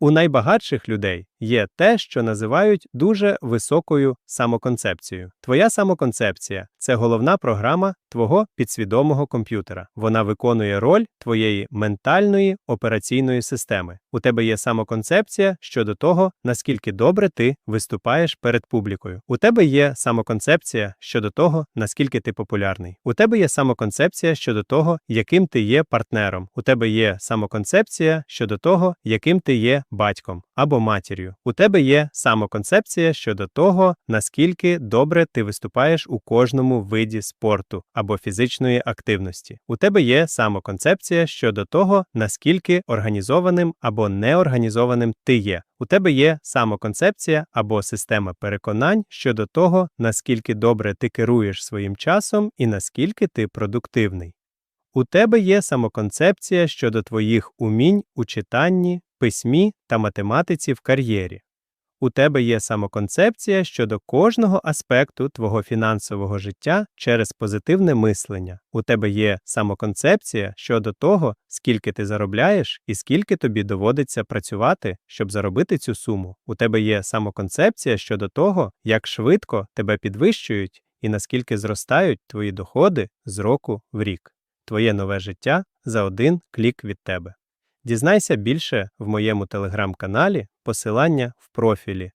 У найбагатших людей є те, що називають дуже високою самоконцепцією. Твоя самоконцепція це головна програма твого підсвідомого комп'ютера. Вона виконує роль твоєї ментальної операційної системи. У тебе є самоконцепція щодо того, наскільки добре ти виступаєш перед публікою. У тебе є самоконцепція щодо того, наскільки ти популярний. У тебе є самоконцепція щодо того, яким ти є партнером. У тебе є самоконцепція щодо того, яким ти є батьком або матір'ю. У тебе є самоконцепція щодо того, наскільки добре ти виступаєш у кожному виді спорту або фізичної активності. У тебе є самоконцепція щодо того, наскільки організованим або неорганізованим ти є. У тебе є самоконцепція або система переконань щодо того, наскільки добре ти керуєш своїм часом і наскільки ти продуктивний. У тебе є самоконцепція щодо твоїх умінь у читанні, письмі та математиці в кар'єрі. У тебе є самоконцепція щодо кожного аспекту твого фінансового життя через позитивне мислення. У тебе є самоконцепція щодо того, скільки ти заробляєш і скільки тобі доводиться працювати, щоб заробити цю суму. У тебе є самоконцепція щодо того, як швидко тебе підвищують і наскільки зростають твої доходи з року в рік. Твоє нове життя за один клік від тебе. Дізнайся більше в моєму телеграм-каналі, посилання в профілі.